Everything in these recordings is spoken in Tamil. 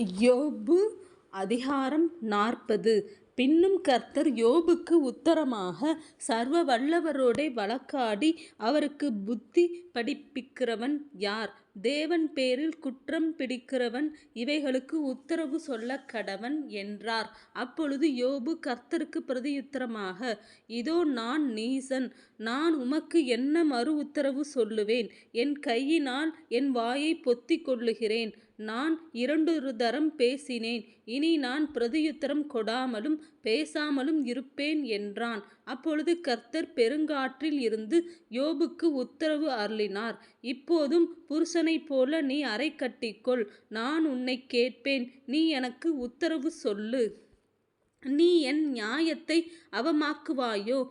யோபு அதிகாரம் நாற்பது. பின்னும் கர்த்தர் யோபுக்கு உத்தரமாக சர்வ வல்லவரோடே வழக்காடி அவருக்கு புத்தி படிப்பிக்கிறவன் யார்? தேவன் பேரில் குற்றம் பிடிக்கிறவன் இவைகளுக்கு உத்தரவு சொல்லக் கடவன் என்றார். அப்பொழுது யோபு கர்த்தருக்கு பிரதியுத்தரமாக இதோ நான் நீசன் நான் உமக்கு என்ன மறு உத்தரவு சொல்லுவேன்? என் கையினால் என் வாயை பொத்தி கொள்ளுகிறேன். நான் இரண்டொரு தரம் பேசினேன். இனி நான் பிரதியுத்தரம் கொடாமலும் பேசாமலும் இருப்பேன் என்றான். அப்பொழுது கர்த்தர் பெருங்காற்றில் இருந்து யோபுக்கு உத்தரவு அருளினார். இப்போதும் புருஷனைப் போல நீ அறை கட்டிக்கொள். நான் உன்னை கேட்பேன். நீ எனக்கு உத்தரவு சொல்லு. நீ என் நியாயத்தை அவமாக்குவாயோ?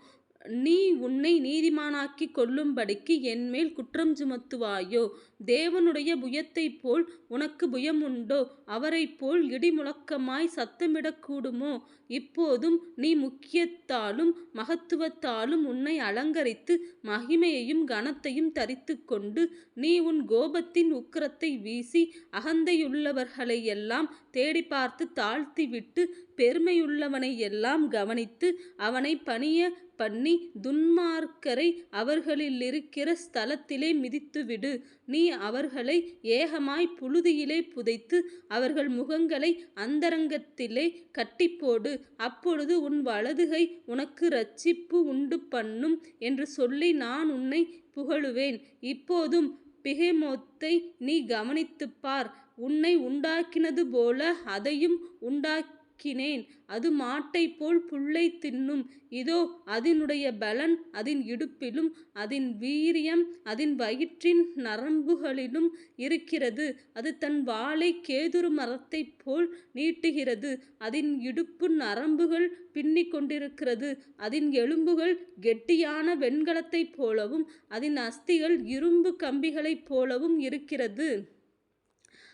நீ உன்னை நீதிமானாக்கி கொள்ளும்படிக்கு என்மேல் குற்றம் சுமத்துவாயோ? தேவனுடைய புயத்தைப் போல் உனக்கு புயமுண்டோ? அவரைப் போல் இடிமுழக்கமாய் சத்தமிடக்கூடுமோ இப்போதும் நீ முக்கியத்தாலும் மகத்துவத்தாலும் உன்னை அலங்கரித்து மகிமையையும் கனத்தையும் தரித்து கொண்டு நீ உன் கோபத்தின் உக்கிரத்தை வீசி அகந்தையுள்ளவர்களையெல்லாம் தேடி பார்த்து தாழ்த்திவிட்டு பெருமையுள்ளவனை எல்லாம் கவனித்து அவனை பணிய பண்ணி துன்மார்க்கரை அவர்களிலிருக்கிற ஸ்தலத்திலே மிதித்துவிடு. நீ அவர்களை ஏகமாய் புழுதியிலே புதைத்து அவர்கள் முகங்களை அந்தரங்கத்திலே கட்டிப்போடு. அப்பொழுது உன் வலதுகை உனக்கு ரட்சிப்பு உண்டு பண்ணும் என்று சொல்லி நான் உன்னை புகழுவேன். இப்போதும் பிகேமோத்தை நீ கவனித்துப்பார். உன்னை உண்டாக்கினது போல அதையும் உண்டாக்கி ஆக்கினேன் அது மாட்டைப் போல் புல்லை தின்னும். இதோ அதனுடைய பலன் அதன் இடுப்பிலும் அதன் வீரியம் அதன் வயிற்றின் நரம்புகளிலும் இருக்கிறது. அது தன் வாளை கேதுரு மரத்தைப் போல் நீட்டுகிறது. அதன் இடுப்பு நரம்புகள் பின்னிக் கொண்டிருக்கிறது. அதன் எலும்புகள் கெட்டியான வெண்கலத்தைப் போலவும் அதன் அஸ்திகள் இரும்பு கம்பிகளைப் போலவும் இருக்கிறது.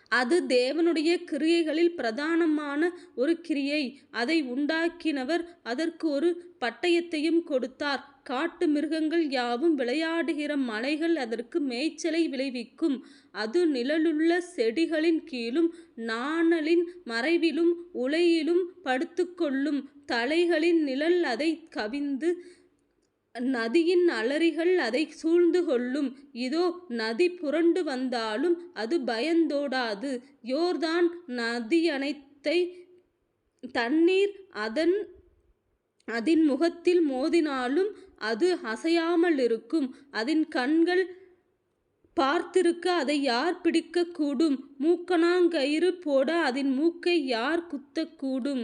அது தேவனுடைய கிரியைகளில் பிரதானமான ஒரு கிரியை. அதை உண்டாக்கினவர் அதற்கு ஒரு பட்டயத்தையும் கொடுத்தார். காட்டு மிருகங்கள் யாவும் விளையாடுகிற மலைகள் அதற்கு மேய்ச்சலை விளைவிக்கும். அது நிழலுள்ள செடிகளின் கீழும் நாணலின் மறைவிலும் உலையிலும் படுத்துக்கொள்ளும். தலைகளின் நிழல் அதை கவிந்து நதியின் அலறிகள் அதை சூழ்ந்து கொள்ளும் இதோ நதி புரண்டு வந்தாலும் அது பயந்தோடாது. யோர்தான் நதியனைத்தை தண்ணீர் அதன் அதன் முகத்தில் மோதினாலும் அது அசையாமலிருக்கும். அதன் கண்கள் பார்த்திருக்க அதை யார் பிடிக்கக்கூடும்? மூக்கணாங்கயிறு போட அதன் மூக்கை யார் குத்தக்கூடும்?